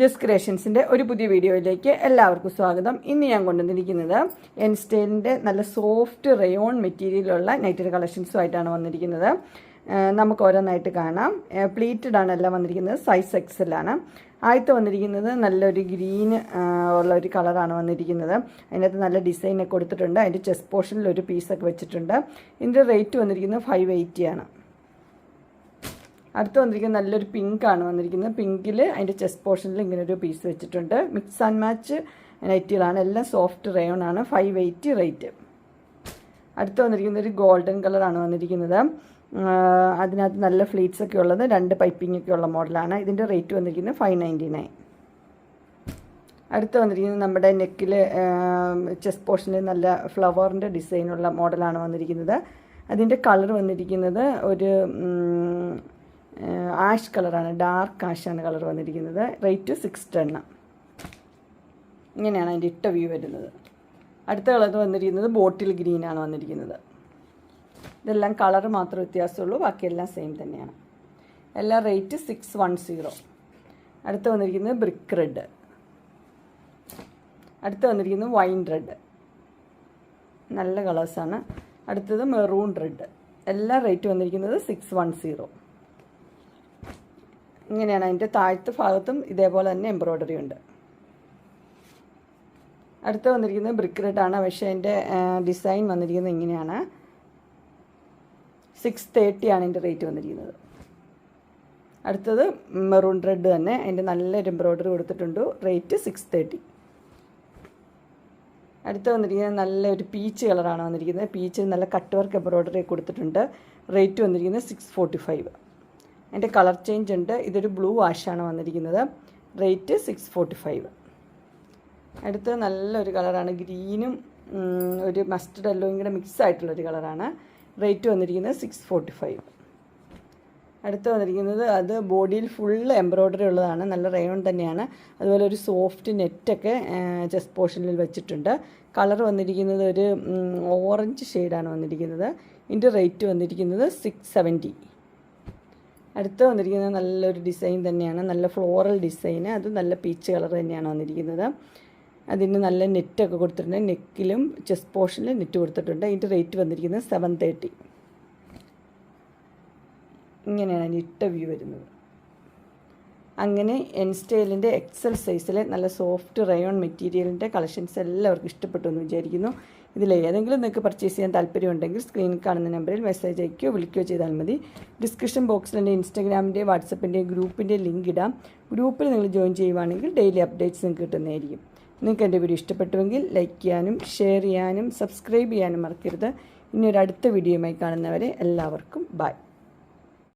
ജസ് ക്രിയേഷൻസിന്റെ ഒരു പുതിയ വീഡിയോയിലേക്ക് എല്ലാവർക്കും സ്വാഗതം. ഇന്ന് ഞാൻ കൊണ്ടുവന്നിരിക്കുന്നത് എൻ സ്റ്റൈലിന്റെ നല്ല സോഫ്റ്റ് റയോൺ മെറ്റീരിയലുള്ള നൈറ്റഡ് കളക്ഷൻസുമായിട്ടാണ് വന്നിരിക്കുന്നത്. നമുക്ക് ഓരോന്നായിട്ട് കാണാം. പ്ലീറ്റഡ് ആണ് എല്ലാം വന്നിരിക്കുന്നത്. സൈസ് എക്സലാണ് ആദ്യത്തെ വന്നിരിക്കുന്നത് നല്ലൊരു ഗ്രീൻ ഉള്ള ഒരു കളറാണ് വന്നിരിക്കുന്നത്. അതിനകത്ത് നല്ല ഡിസൈനൊക്കെ കൊടുത്തിട്ടുണ്ട്. അതിന്റെ ചെസ്റ്റ് പോർഷനിൽ ഒരു പീസൊക്കെ വെച്ചിട്ടുണ്ട്. ഇതിന്റെ റേറ്റ് വന്നിരിക്കുന്നത് ഫൈവ് എയ്റ്റി ആണ്. അടുത്ത് വന്നിരിക്കുന്ന നല്ലൊരു പിങ്ക് ആണ് വന്നിരിക്കുന്നത്. പിങ്കിൽ അതിന്റെ ചെസ്റ്റ് പോർഷനിൽ ഇങ്ങനെ ഒരു പീസ് വെച്ചിട്ടുണ്ട്. മിക്സ് ആൻഡ് മാച്ച് നൈറ്റികളാണ് എല്ലാം സോഫ്റ്റ് റേയോൺ ആണ്. ഫൈവ് എയ്റ്റി റേറ്റ് അടുത്ത് വന്നിരിക്കുന്നത് ഒരു ഗോൾഡൻ കളറാണ് വന്നിരിക്കുന്നത്. അതിനകത്ത് നല്ല ഫ്ലീറ്റ്സ് ഒക്കെ ഉള്ളത്. രണ്ട് പൈപ്പിംഗ് ഒക്കെ ഉള്ള മോഡലാണ് ഇതിന്റെ റേറ്റ് വന്നിരിക്കുന്നത് ഫൈവ് നയന്റി നയൻ അടുത്ത് വന്നിരിക്കുന്നത് നമ്മുടെ നെക്കിൽ ചെസ്റ്റ് പോർഷനിൽ നല്ല ഫ്ലവറിന്റെ ഡിസൈനുള്ള മോഡലാണ് വന്നിരിക്കുന്നത്. അതിന്റെ കളർ വന്നിരിക്കുന്നത് ഒരു ആഷ് കളറാണ് ഡാർക്ക് ആഷാണ് കളർ വന്നിരിക്കുന്നത്. റേറ്റ് സിക്സ് ടെണ്ണ ഇങ്ങനെയാണ് അതിന്റെ ഇട്ട വ്യൂ വരുന്നത്. അടുത്ത കളർ വന്നിരിക്കുന്നത് ബോട്ടിൽ ഗ്രീനാണ് വന്നിരിക്കുന്നത്. ഇതെല്ലാം കളർ മാത്രം വ്യത്യാസമുള്ളൂ ബാക്കിയെല്ലാം സെയിം തന്നെയാണ്. എല്ലാം റേറ്റ് സിക്സ് വൺ സീറോ. അടുത്ത് വന്നിരിക്കുന്നത് ബ്രിക്ക് റെഡ്. അടുത്ത് വന്നിരിക്കുന്നത് വൈൻ റെഡ്. നല്ല കളേഴ്സാണ്. അടുത്തത് മെറൂൺ റെഡ്. എല്ലാം റേറ്റ് വന്നിരിക്കുന്നത് സിക്സ് വൺ സീറോ. ഇങ്ങനെയാണ്. അതിന്റെ താഴത്തെ ഭാഗത്തും ഇതേപോലെ തന്നെ എംബ്രോയ്ഡറി ഉണ്ട്. അടുത്ത് വന്നിരിക്കുന്നത് ബ്രിക്ക് റെഡാണ് പക്ഷേ അതിന്റെ ഡിസൈൻ വന്നിരിക്കുന്നത് ഇങ്ങനെയാണ്. സിക്സ് തേർട്ടിയാണ് ഇതിന്റെ റേറ്റ് വന്നിരിക്കുന്നത്. അടുത്തത് മെറൂൺ റെഡ് തന്നെ. അതിന്റെ നല്ലൊരു എംബ്രോയ്ഡറി കൊടുത്തിട്ടുണ്ട്. റേറ്റ് സിക്സ് തേർട്ടി അടുത്ത് വന്നിരിക്കുന്നത് നല്ലൊരു പീച്ച് കളറാണ് വന്നിരിക്കുന്നത്. പീച്ച് നല്ല കട്ട് വർക്ക് എംബ്രോയ്ഡറി കൊടുത്തിട്ടുണ്ട്. റേറ്റ് വന്നിരിക്കുന്നത് സിക്സ് ഫോർട്ടി ഫൈവ് അതിന്റെ കളർ ചേഞ്ച് ഉണ്ട്. ഇതൊരു ബ്ലൂ വാഷാണ് വന്നിരിക്കുന്നത്. Rate six forty five. അടുത്ത് നല്ലൊരു കളറാണ്. ഗ്രീനും ഒരു മസ്റ്റർഡ് എല്ലോയും കൂടെ മിക്സ് ആയിട്ടുള്ളൊരു കളറാണ്. റേറ്റ് വന്നിരിക്കുന്നത് സിക്സ് ഫോർട്ടി ഫൈവ്. അടുത്ത് വന്നിരിക്കുന്നത് അത് ബോഡിയിൽ ഫുൾ എംബ്രോയ്ഡറി ഉള്ളതാണ്. നല്ല റയോൺ തന്നെയാണ്. അതുപോലെ ഒരു സോഫ്റ്റ് നെറ്റൊക്കെ ചെസ്റ്റ് പോർഷനിൽ വെച്ചിട്ടുണ്ട്. കളർ വന്നിരിക്കുന്നത് ഒരു ഓറഞ്ച് ഷെയ്ഡാണ് വന്നിരിക്കുന്നത്. ഇതിന്റെ റേറ്റ് വന്നിരിക്കുന്നത് സിക്സ് സെവന്റി അടുത്ത് വന്നിരിക്കുന്നത് നല്ലൊരു ഡിസൈൻ തന്നെയാണ്. നല്ല ഫ്ലോറൽ ഡിസൈൻ അത് നല്ല പീച്ച് കളർ തന്നെയാണ് വന്നിരിക്കുന്നത്. അതിന് നല്ല നെറ്റൊക്കെ കൊടുത്തിട്ടുണ്ട്. നെക്കിലും ചെസ്റ്റ് പോർഷനിലും നെറ്റ് കൊടുത്തിട്ടുണ്ട്. അതിന്റെ റേറ്റ് വന്നിരിക്കുന്നത് സെവൻ തേർട്ടി ഇങ്ങനെയാണ് അതിന് ഇട്ട വ്യൂ വരുന്നത്. അങ്ങനെ എൻ സ്റ്റൈലിന്റെ എക്സൽ സൈസിലെ നല്ല സോഫ്റ്റ് റയോൺ മെറ്റീരിയലിന്റെ കളക്ഷൻസ് എല്ലാവർക്കും ഇഷ്ടപ്പെട്ടു എന്ന് വിചാരിക്കുന്നു. ഇതിൽ ഏതെങ്കിലും നിങ്ങൾക്ക് പർച്ചേസ് ചെയ്യാൻ താല്പര്യമുണ്ടെങ്കിൽ സ്ക്രീനിൽ കാണുന്ന നമ്പറിൽ മെസ്സേജ് അയക്കുകയോ വിളിക്കുകയോ ചെയ്താൽ മതി. ഡിസ്ക്രിപ്ഷൻ ബോക്സിൽ എന്റെ ഇൻസ്റ്റാഗ്രാമിന്റെ വാട്സപ്പിന്റെ ഗ്രൂപ്പിന്റെ ലിങ്ക് ഇടാം. ഗ്രൂപ്പിൽ നിങ്ങൾ ജോയിൻ ചെയ്യുവാണെങ്കിൽ ഡെയിലി അപ്ഡേറ്റ്സ് നിങ്ങൾക്ക് കിട്ടുന്നതായിരിക്കും. നിങ്ങൾക്ക് എന്റെ വീഡിയോ ഇഷ്ടപ്പെട്ടുവെങ്കിൽ ലൈക്ക് ചെയ്യാനും ഷെയർ ചെയ്യാനും സബ്സ്ക്രൈബ് ചെയ്യാനും മറക്കരുത്. ഇനി ഒരു അടുത്ത വീഡിയോയുമായി കാണുന്നവരെ എല്ലാവർക്കും ബൈ